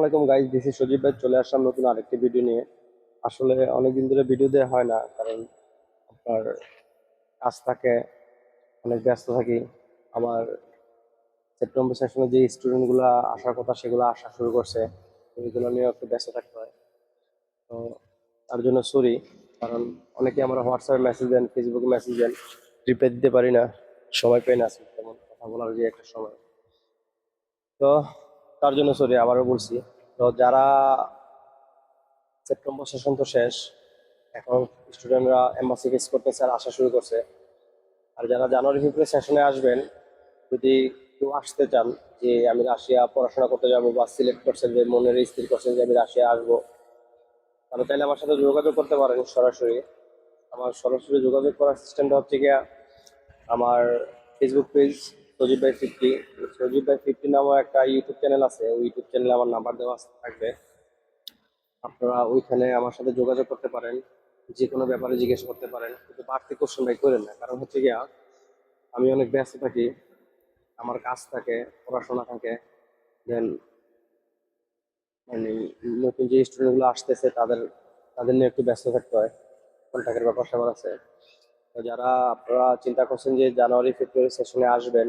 আলাইকুম guys this সজীব ভাই। চলে আসলাম নতুন আরেকটি ভিডিও নিয়ে। আসলে অনেকদিন ধরে ভিডিও দেওয়া হয় না, কারণ আপনার কাজ থাকে, অনেক ব্যস্ত থাকি। আমার সেপ্টেম্বর সেশনে যে স্টুডেন্টগুলো আসার কথা, সেগুলো আসা শুরু করছে। ওইগুলো নিয়ে একটু ব্যস্ত থাকতে হয়। তো তার জন্য সরি কারণ অনেকে আমরা হোয়াটসঅ্যাপে মেসেজ দেন ফেসবুকে মেসেজ দেন। রিপ্লাই দিতে পারি না। সময় পাই না তেমন কথা বলার যে একটা সময়। তো তার জন্য সরি আবারও বলছি। তো যারা সেপ্টেম্বর সেশন তো শেষ, এখন স্টুডেন্টরা এম্বাসি ফেস করতেছে আর আসা শুরু করছে। আর যারা জানুয়ারি, ফেব্রুয়ারি সেশনে আসবেন, যদি কেউ আসতে চান যে আমি রাশিয়া পড়াশোনা করতে যাব বা সিলেক্ট করছেন যে মনের স্থির করছেন যে আমি রাশিয়া আসব, তাহলে চাইলে আমার সাথে যোগাযোগ করতে পারেন সরাসরি। আমার সরাসরি যোগাযোগ করার সিস্টেমটা হচ্ছে গিয়া আমার ফেসবুক পেজ সজীব ভাই ফিফটি, সজীব ভাই ফিফটি নামও একটা ইউটিউব চ্যানেল আছে, ওই ইউটিউব চ্যানেলে আমার নাম্বার দেওয়া থাকবে। আপনারা ওইখানে আমার সাথে যোগাযোগ করতে পারেন যে কোনো ব্যাপারে জিজ্ঞেস করতে পারেন, কিন্তু বাড়তি কোশ্চেন ভাই করেন না, কারণ হচ্ছে গিয়া, আমি অনেক ব্যস্ত থাকি, আমার কাজ থাকে, পড়াশোনা থাকে দেন মানে নতুন যে স্টুডেন্টগুলো আসতেছে, তাদের তাদের নিয়ে একটু ব্যস্ত থাকতে হয় কন্ট্যাক্টের ব্যাপার স্যাপার আছে। তো যারা আপনারা চিন্তা করছেন যে জানুয়ারি, ফেব্রুয়ারি সেশনে আসবেন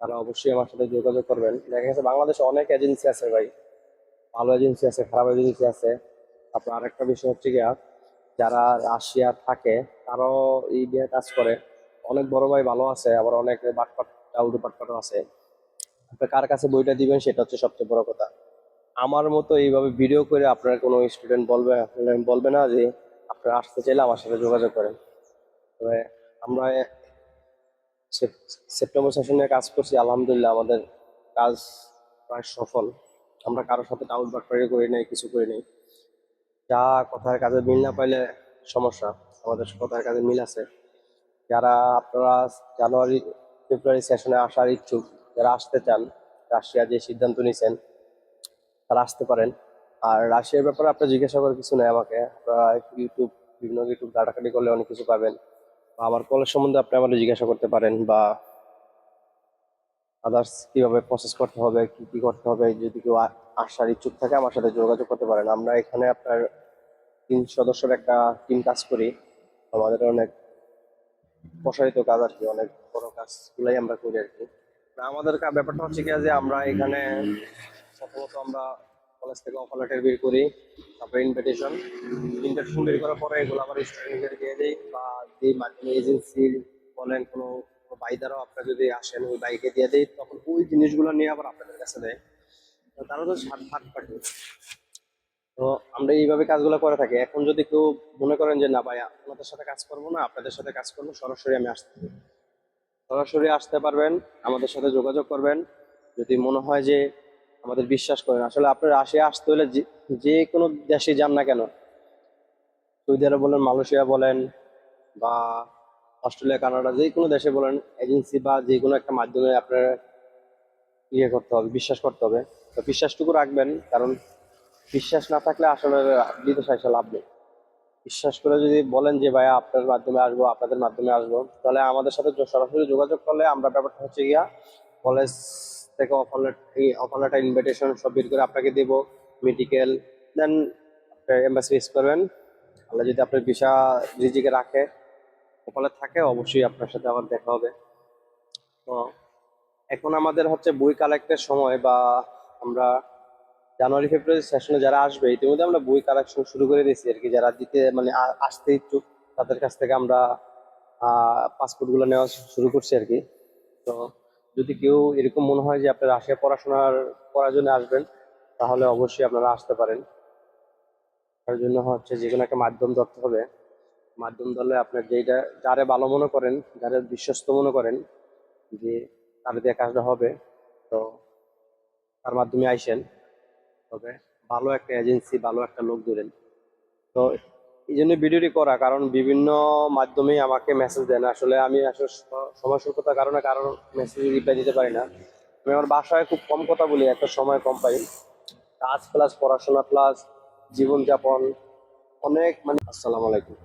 তারা অবশ্যই আমার সাথে যোগাযোগ করবেন। দেখা গেছে বাংলাদেশে অনেক এজেন্সি আছে ভাই। ভালো এজেন্সি আছে, খারাপ এজেন্সি আছে। তারপর আরেকটা বিষয় হচ্ছে গিয়া, যারা রাশিয়া থাকে, তারাও এই নিয়ে কাজ করে। অনেক বড় ভাই ভালো আছে, আবার অনেক বাটপাট টাউডু বাটপাটও আছে। আপনি কার কাছে বইটা দিবেন সেটা হচ্ছে সবচেয়ে বড় কথা। আমার মতো এইভাবে ভিডিও করে আপনার কোনো স্টুডেন্ট বলবে বলবে না যে, আপনারা আসতে চাইলে আমার সাথে যোগাযোগ করেন। তবে আমরা সেপ্টেম্বর সেশনে কাজ করছি, আলহামদুলিল্লাহ আমাদের কাজ প্রায় সফল। আমরা কারোর সাথে টাউট বাটপারি করি নাই, কিছু করি নাই। যা কথার কাজে মিল না পাইলে সমস্যা, আমাদের কথার কাজে মিল আছে। যারা আপনারা জানুয়ারি, ফেব্রুয়ারি সেশনে আসার ইচ্ছুক, যারা আসতে চান, রাশিয়া যে সিদ্ধান্ত নিয়েছেন তারা আসতে পারেন। আর রাশিয়ার ব্যাপারে আপনার জিজ্ঞাসা করার কিছু নেই আমাকে। আপনারা ইউটিউব বিভিন্ন ইউটিউব ঘাটাঘাটি করলে অনেক কিছু পাবেন। আমার কলেজ সম্বন্ধে আপনি আমাকে জিজ্ঞাসা করতে পারেন বা আদার্স কীভাবে প্রসেস করতে হবে, কি কি করতে হবে, যদি কেউ আসার ইচ্ছুক থাকে আমার সাথে যোগাযোগ করতে পারেন। আমরা এখানে আপনার তিন সদস্যের একটা টিম কাজ করি। আমাদের অনেক প্রসারিত কাজ আর কি, অনেক বড় কাজগুলাই আমরা করি আর কি। আমাদের ব্যাপারটা হচ্ছে কি যে আমরা এখানে প্রথমত আমরা কলেজ থেকে অফার লেটার বের করি, তারপরে ইনভিটেশন ইনভিটেশন বের করার পরে এগুলো আবার স্টুডেন্টদের দিয়ে দিই বা যে মাধ্যমে এজেন্সি বলেন কোনো বাই দ্বারাও আপনারা যদি আসেন ওই বাইকে দিয়ে দিই, তখন ওই জিনিসগুলো নিয়ে আবার আপনাদের কাছে দেয়। তারা তো সাত ভাগ পাঠি তো আমরা এইভাবে কাজগুলো করে থাকি। এখন যদি কেউ মনে করেন যে, না ভাই, আপনাদের সাথে কাজ করব না, আপনাদের সাথে কাজ করব, সরাসরি আমি আসতে। সরাসরি আসতে পারবেন, আমাদের সাথে যোগাযোগ করবেন। যদি মনে হয় যে আমাদের বিশ্বাস করেন। আসলে আপনার রাশিয়া আসতে হলে যে কোনো দেশে যান না কেন? সৌদি আরব বলেন, মালয়েশিয়া বলেন বা অস্ট্রেলিয়া, কানাডা যে কোনো দেশে বলেন, এজেন্সি বা যে কোনো একটা মাধ্যমে আপনার ইয়ে করতে হবে, বিশ্বাস করতে হবে। তো বিশ্বাসটুকু রাখবেন, কারণ বিশ্বাস না থাকলে আসলে বিদেশে এসে লাভ নেই। বিশ্বাস করে যদি বলেন যে, ভাইয়া, আপনার মাধ্যমে আসব, আপনাদের মাধ্যমে আসব, তাহলে আমাদের সাথে সরাসরি যোগাযোগ করলে আমরা ব্যাপারটা হচ্ছে গিয়া কলেজ থেকে অফার অফার লেটার ইনভিটেশন সব বের করে আপনাকে দেবো মেডিকেল দেন এম্বাসি ফেস করবেন। আল্লাহ যদি আপনার ভিসা রিজিকে রাখে, কপালে থাকে, অবশ্যই আপনার সাথে আবার দেখা হবে। তো এখন আমাদের হচ্ছে বই কালেক্টের সময় বা আমরা জানুয়ারি, ফেব্রুয়ারি সেশনে যারা আসবে, ইতিমধ্যে আমরা বই কালেকশন শুরু করে দিয়েছি আর কি। যারা দিতে মানে আসতে ইচ্ছুক, তাদের কাছ থেকে আমরা পাসপোর্টগুলো নেওয়া শুরু করছি আর কি। তো যদি কেউ এরকম মনে হয় যে আপনার রাশিয়া পড়াশোনার করার জন্য আসবেন, তাহলে অবশ্যই আপনারা আসতে পারেন। তার জন্য হচ্ছে যে কোনো একটা মাধ্যম ধরতে হবে। মাধ্যম ধরলে আপনার যেটা যারে ভালো মনে করেন, যারা বিশ্বস্ত মনে করেন যে তার দিয়ে কাজটা হবে, তো তার মাধ্যমে আইসেন। তবে ভালো একটা এজেন্সি, ভালো একটা লোক ধরেন। তো এই জন্য ভিডিওটি করা, কারণ বিভিন্ন মাধ্যমে আমাকে মেসেজ দেন আসলে আমি আসলে সময় স্বল্পতার কারণে কারোর মেসেজ রিপ্লাই দিতে পারি না। আমি আমার বাসায় খুব কম কথা বলি, একটা সময় কম পাই। কাজ প্লাস পড়াশোনা প্লাস জীবনযাপন, অনেক মানে আসসালামু আলাইকুম।